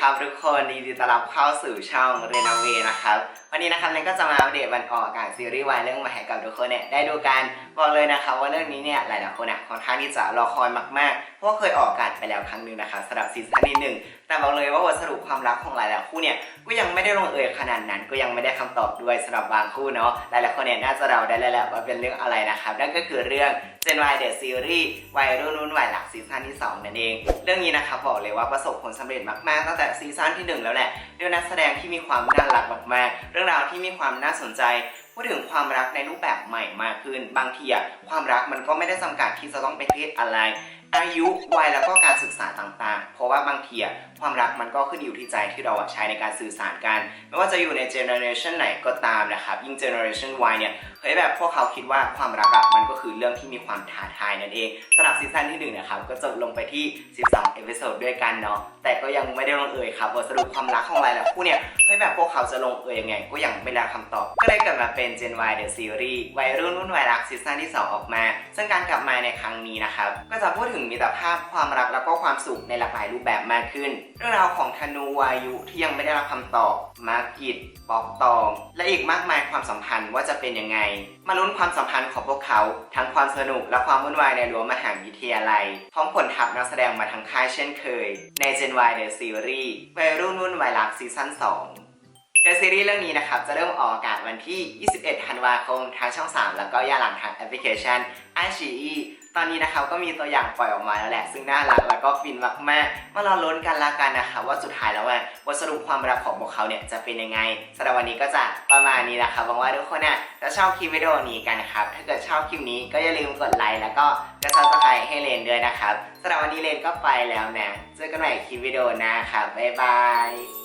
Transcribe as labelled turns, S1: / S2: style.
S1: ครับทุกคนดีดีต้อนรับเข้าสู่ช่องเรนาเวนะครับ วันนี้นะครับเรนก็จะมาอัปเดตวันออกอากาศซีรีส์วายเรื่องใหม่ให้กับทุกคนเนี่ยได้ดูกันบอกเลยนะครับว่าเรื่องนี้เนี่ยหลายๆคนเนี่ยค่อนข้างที่จะรอคอยมากๆเพราะเคยออกอากาศไปแล้วครั้งหนึ่งนะคะสำหรับซีซั่นที่หนึ่ง แต่บอกเลยว่าบทสรุปความรักของหลายๆคู่เนี่ยก็ยังไม่ได้ลงเอยขนาดนั้น ก็ยังไม่ได้คำตอบด้วยสำหรับบางคู่เนาะหลายๆคนเนี่ยน่าจะเดาได้แล้วแหละว่าเป็นเรื่องอะไรนะครับนั่นก็คือเรื่อง Gen Y The Series วัยรุ่นรุ่นวัยหลักซีซั่นที่ 2 นั่นเอง เรื่องนี้นะครับบอกเลยว่าประสบผลสำเร็จมากๆ ตั้งแต่ซีซั่นที่ 1 แล้วแหละด้วยนักแสดงที่มีความน่ารักมากๆ เรื่องราวที่มีความน่าสนใจพูดถึงความรักในรูปแบบใหม่มากขึ้น บางทีอะความรักมันก็ไม่ได้จำกัดที่จะต้องเป็นเพศอะไร อายุวัยแล้วก็การศึกษาต่างๆ เพราะว่าบางทีอะความรักมันก็ขึ้นอยู่ที่ใจที่เราใช้ในการสื่อสารกัน ไม่ว่าจะอยู่ในเจเนอเรชันไหนก็ตามนะครับ ยิ่งเจเนอเรชัน Y เนี่ยเฮ้ยแบบพวกเขาคิดว่าความรักอะมันก็คือเรื่องที่มีความท้าทายนั่นเองสำหรับซีซั่นที่1นะครับก็จบลงไปที่ 12 เอพิโซดด้วยกันเนาะแต่ก็ยังไม่ได้ลงเอยครับบทสรุปความรักของหลายๆคู่เนี่ยเฮ้ยแบบพวกเขาจะลงเอยยังไง ก็ยังไม่ได้คำตอบ ก็เลยกลับมาเป็น Gen Y The Series วัยรุ่นรุ่นวัยรักซีซั่นที่ 2 ออกมา ซึ่งการกลับมาในครั้งนี้นะครับก็จะพูดถึงมิตรภาพความรักแล้วก็ความสุขในหลากหลายรูปแบบมากขึ้น เรื่องราวของธนูวายุที่ยังไม่ได้รับคำตอบมาร์กิตปอกตอง และอีกมากมายความสัมพันธ์ว่าจะเป็นยังไง มาลุ้นความสัมพันธ์ของพวกเขา ทั้งความสนุกและความวุ่นวายในรั้วมหาวิทยาลัยพร้อมผลทัพนักแสดงมาทั้งค่ายเช่นเคย ใน Gen Y The Series วัยรุ่นรุ่นวัยรักซีซั่น2 โดยซีรีส์เรื่องนี้นะครับ จะเริ่มออกอากาศวันที่ 21 ธันวาคมทางช่อง 3 แล้วก็ย้อนหลังทางแอปพลิเคชัน i อ e ตอนนี้นะครับก็มีตัวอย่างปล่อยออกมาแล้วแหละ ซึ่งน่ารักแล้วก็ฟินมากๆมาเราลุ้นกันละกันนะคะว่าสุดท้ายแล้วว่าบทสรุปความรักของพวกเขาเนี่ยจะเป็นยังไงสำหรับวันนี้ก็จะประมาณนี้นะครับหวังว่าทุกคนน่ะจะชอบคลิปวิดีโอนี้กันนะครับ ถ้าเกิดชอบคลิปนี้ก็อย่าลืมกดไลค์แล้วก็กดซับสไครต์ให้เลนด้วยนะครับสำหรับวันนี้เลนก็ไปแล้วนะเจอกันใหม่คลิปวิดีโอหน้าครับบ๊ายบาย